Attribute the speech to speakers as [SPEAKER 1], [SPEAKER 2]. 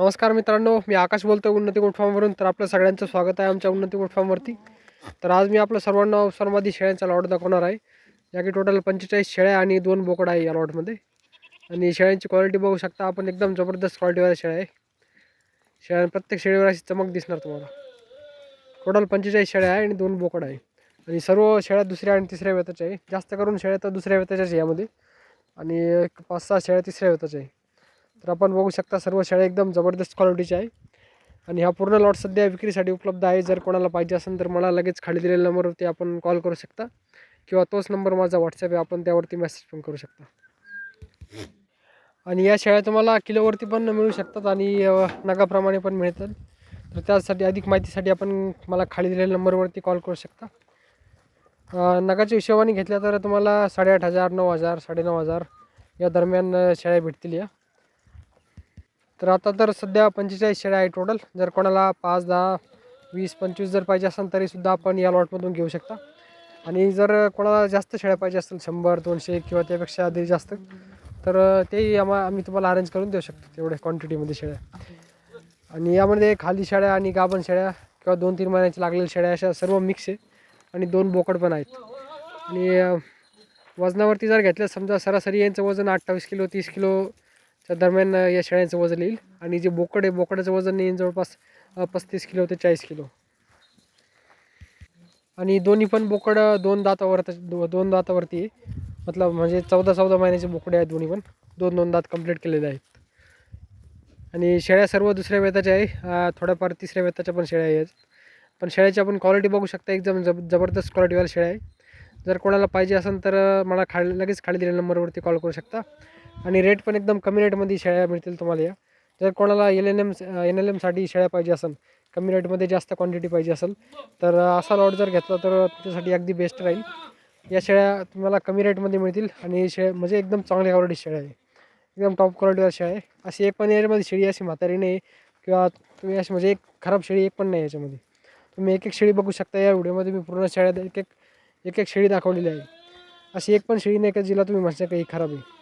[SPEAKER 1] नमस्कार मित्रांनो मी आकाश बोलतो उन्नती गोट फार्मवरून तर आपलं सगळ्यांचं स्वागत आहे आमच्या उन्नती गोट फार्मवरती तर आज मी आपलं सर्वांना सर्वाधी शेळ्यांचा लॉट दाखवणार आहे. या की टोटल पंचेचाळीस शेळ्या आणि दोन बोकड आहे या लॉटमध्ये आणि शेळ्यांची क्वालिटी बघू शकता आपण एकदम जबरदस्त क्वालिटीवाल्या शेळ्या आहे. शेळ्या प्रत्येक शेळीवर अशी चमक दिसणार तुम्हाला. टोटल पंचेचाळीस शेळ्या आहे आणि दोन बोकड आहे. आणि सर्व शेळ्या दुसऱ्या आणि तिसऱ्या वेताच्या आहे. जास्त करून शेळ्या तर दुसऱ्या वेताच्याच यामध्ये. आणि एक पाच सहा शेळ्या तिसऱ्या वेताच्या आहे. तर आपण बघू शकता सर्व शेळ्या एकदम जबरदस्त क्वालिटीच्या आहे. आणि हा पूर्ण लॉट सध्या विक्रीसाठी उपलब्ध आहे. जर कोणाला पाहिजे असेल तर मला लगेच खाली दिलेल्या नंबरवरती आपण कॉल करू शकता. किंवा तोच नंबर माझा व्हॉट्सअप आहे. आपण त्यावरती मेसेज पण करू शकता. आणि या शेळ्या तुम्हाला किलोवरती पण मिळू शकतात आणि नगाप्रमाणे पण मिळतात. तर त्यासाठी अधिक माहितीसाठी आपण मला खाली दिलेल्या नंबरवरती कॉल करू शकता. नगाच्या हिशोबाने घेतल्या तर तुम्हाला साडेआठ हजार नऊ हजार साडेनऊ हजार या दरम्यान अ, शेळ्या भेटतील या. तर आता तर सध्या पंचेचाळीस शेळ्या आहे टोटल जर कोणाला पाच दहा वीस पंचवीस जर पाहिजे असेल तरीसुद्धा आपण या लॉटमधून घेऊ शकता. आणि जर कोणाला जास्त शेळ्या पाहिजे असतील शंभर दोनशे किंवा त्यापेक्षा अधिक जास्त तर तेही आम्हा आम्ही तुम्हाला अरेंज करून देऊ शकतो तेवढ्या क्वांटिटीमध्ये शेळ्या. आणि यामध्ये खाली शेळ्या आणि गाभण शेळ्या किंवा दोन तीन महिन्याच्या लागलेल्या शेळ्या अशा सर्व मिक्स आहे. आणि दोन बोकड पण आहेत. आणि वजनावरती जर घेतलं समजा सरासरी यांचं वजन अठ्ठावीस किलो तीस किलो तर दरम्यान या शेळ्यांचं वजन येईल आणि जे बोकड आहे बोकडाचं वजन येईल जवळपास पस्तीस किलो ते चाळीस किलो. आणि दोन्ही पण बोकड दोन दातावर दो दोन दातावरती आहे. मतलब म्हणजे चौदा चौदा महिन्याचे बोकडे आहेत दोन्ही पण. दोन दोन दात कंप्लीट केलेले आहेत. आणि शेळ्या सर्व दुसऱ्या वेताच्या आहे. थोड्याफार तिसऱ्या वेताच्या पण शेळ्या आहेत. पण शेळ्याची आपण क्वालिटी बघू शकता एकदम जब जबरदस्त क्वालिटीवाल्या शेळ्या आहे. जर कोणाला पाहिजे असेल तर मला खाली लगेच खाली दिलेल्या नंबरवरती कॉल करू शकता. आणि रेट पण एकदम कमी रेटमध्ये शेळ्या मिळतील तुम्हाला या. जर कोणाला L N M N L एमसाठी शेळ्या पाहिजे असेल कमी रेटमध्ये जास्त क्वांटिटी पाहिजे असेल तर असा लॉट जर घेतला तर त्याच्यासाठी अगदी बेस्ट राहील. या शेळ्या तुम्हाला कमी रेटमध्ये मिळतील आणि शेळ म्हणजे एकदम चांगल्या क्वालिटी शेळ्या आहे. एकदम टॉप क्वालिटीवर शेळ्या आहे. अशी एक पण याच्यामध्ये शेळी अशी म्हातारी नाही किंवा तुम्ही अशी म्हणजे एक खराब शेळी एक पण नाही याच्यामध्ये. तुम्ही एक एक शेळी बघू शकता या व्हिडिओमध्ये मी पूर्ण शेळ्या एक एक एक एक शेळी दाखवलेली आहे. अशी एक पण शेळी नाही का जिला तुम्ही म्हणता काही खराब आहे.